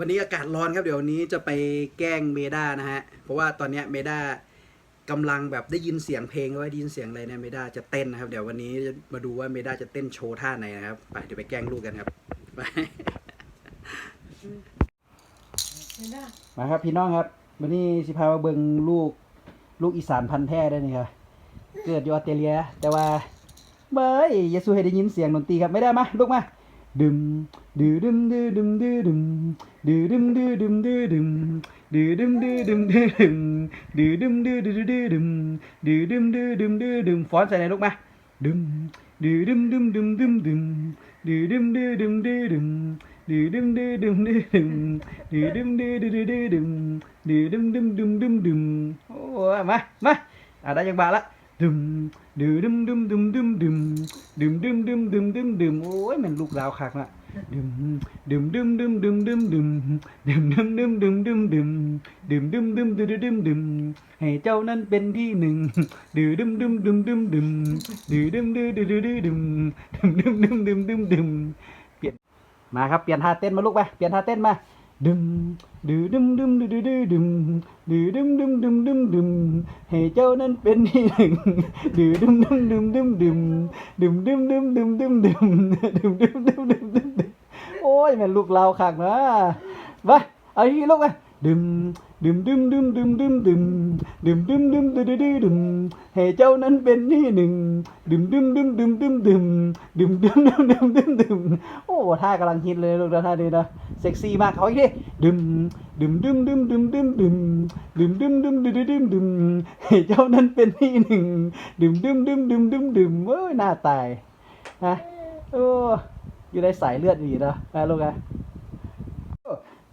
วันนี้อากาศร้อนครับเดี๋ยววันนี้จะไปแกล้งเมด้านะฮะ เพราะว่าตอนเนี้ยเมด้ากำลังแบบได้ยินเสียงเพลงว่าได้ยินเสียงอะไรเนี่ยเมด้าจะเต้นนะครับ เดี๋ยววันนี้จะมาดูว่าเมด้าจะเต้นโชว์ท่าไหนนะครับไปเดี๋ยวไปแกล้งลูกกันครับไปไม่ได้มาครับพี่น้องครับวันนี้สิพามาเบิ่งลูกลูกอีสานพันธุ์แท้ได้นี่ครับเกิดอยู่ออสเตรเลีย แต่ว่าเบ้ยอย่าสู้ให้ได้ยินเสียงดนตรีครับไม่ได้มาลูกมา ดึมดื้อดึมดื้อดึมดื้อดึมดื้อดึมดื้อดึมดื้อดึมดื้อดึมดื้อดึมดื้อดึมดื้อดึมดื้อดื้อดื้อดึมดื้อดึมดื้อดึมดื้อดึมฟ้อนใส่ไหนลูกมาดึม ดึมดึมดึมดึมดึมดึมดึมดึมดึมดึมดึมดึมดึมโอ้ยมามาอะได้ยังบาทละดึมดึมดึมดึมดึมดึมดึมดึมดึมดึมดึมดึมดึมโอ้ยมันลูกดาวคักนะดึมดึมดึมดึมดึมดึมดึมดึมดึมดึมดึมดึมดึมดึมดึมดึมดึมดึมดึมให้เจ้านั้นเป็นที่หนึ่งดืดึมดึมดึมดึมดึมดืดึมดืดึดึดึดึมดึมดึมดึมดึมดึมดึมเปลี่ยนมาครับเปลี่ยนท่าเต้นมาลูกไปเปลี่ยนท่าเต้นมาดึมดืดึมดึมดืดึดึดึมดืดึมดึมดึมดึมดึม ให้เจ้านั้นเป็นที่หนึ่งดืดึมดึมดึมดึมดึมดึมดึมดึมดึมดึมดึมดึมดึมดึมดึมดึมดึมโอ้ยแม่ลูกเราคักนะมาเอาอีกลูกไปดึมดึมดึมดึมดึมดึมดึมดึมดึมดึมดึมดึมดึมให้เจ้านั้นเป็นที่หนึ่งดึมดึมดึมดึมดึมดึมดึมดึมดึมดึมดึมดึมโอ้ท่ากำลังฮิตเลยลูกนะท่านี้นะ ซ็กซี่มากเขาอีกทีดึมดึมดึมดึมดึมดึมดึมดึมดึมดึมดึมดึมดึมดึมให้เจ้านั้นเป็นที่หนึ่งดึมดึมดึมดึมดึมดึมเอ้ยหน้าตายนะโอ้อยู่ในสายเลือดอยู่เนะนะลูกนะ